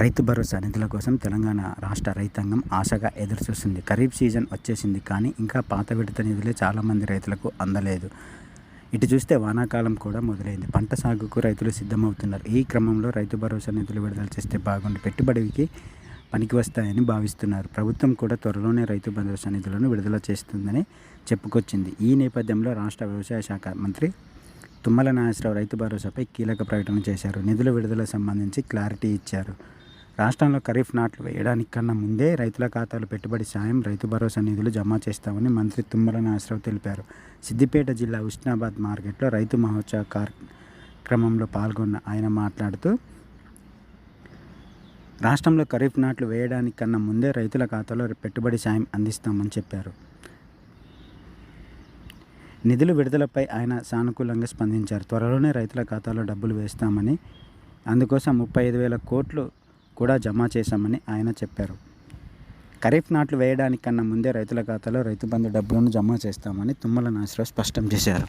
రైతు భరోసా నిధుల కోసం తెలంగాణ రాష్ట్ర రైతాంగం ఆశగా ఎదురుచూస్తుంది. ఖరీఫ్ సీజన్ వచ్చేసింది కానీ ఇంకా పాత విడత నిధులే చాలామంది రైతులకు అందలేదు. ఇటు చూస్తే వానాకాలం కూడా మొదలైంది. పంట సాగుకు రైతులు సిద్ధమవుతున్నారు. ఈ క్రమంలో రైతు భరోసా నిధులు విడుదల చేస్తే బాగుండి. పెట్టుబడికి పనికి వస్తాయని భావిస్తున్నారు. ప్రభుత్వం కూడా త్వరలోనే రైతు భరోసా నిధులను విడుదల చేస్తుందని చెప్పుకొచ్చింది. ఈ నేపథ్యంలో రాష్ట్ర వ్యవసాయ శాఖ మంత్రి తుమ్మల నాగేశ్వరరావు రైతు భరోసాపై కీలక ప్రకటన చేశారు. నిధుల విడుదల సంబంధించి క్లారిటీ ఇచ్చారు. రాష్ట్రంలో ఖరీఫ్ నాట్లు వేయడానికి కన్నా ముందే రైతుల ఖాతాలో పెట్టుబడి సాయం రైతు భరోసా నిధులు జమ చేస్తామని మంత్రి తుమ్మల నాగేశ్వరరావు తెలిపారు. సిద్దిపేట జిల్లా ఉస్నాబాద్ మార్కెట్లో రైతు మహోత్సవ కార్యక్రమంలో పాల్గొన్న ఆయన మాట్లాడుతూ రాష్ట్రంలో ఖరీఫ్ నాట్లు వేయడానికి కన్నా ముందే రైతుల ఖాతాలో పెట్టుబడి సాయం అందిస్తామని చెప్పారు. నిధులు విడుదలపై ఆయన సానుకూలంగా స్పందించారు. త్వరలోనే రైతుల ఖాతాలో డబ్బులు వేస్తామని అందుకోసం ముప్పై ఐదు వేల కోట్లు కూడా జమ చేశామని ఆయన చెప్పారు. ఖరీఫ్ నాట్లు వేయడానికన్నా ముందే రైతుల ఖాతాలో రైతు బంధు డబ్బులను జమ చేస్తామని తుమ్మల నాసిరావు స్పష్టం చేశారు.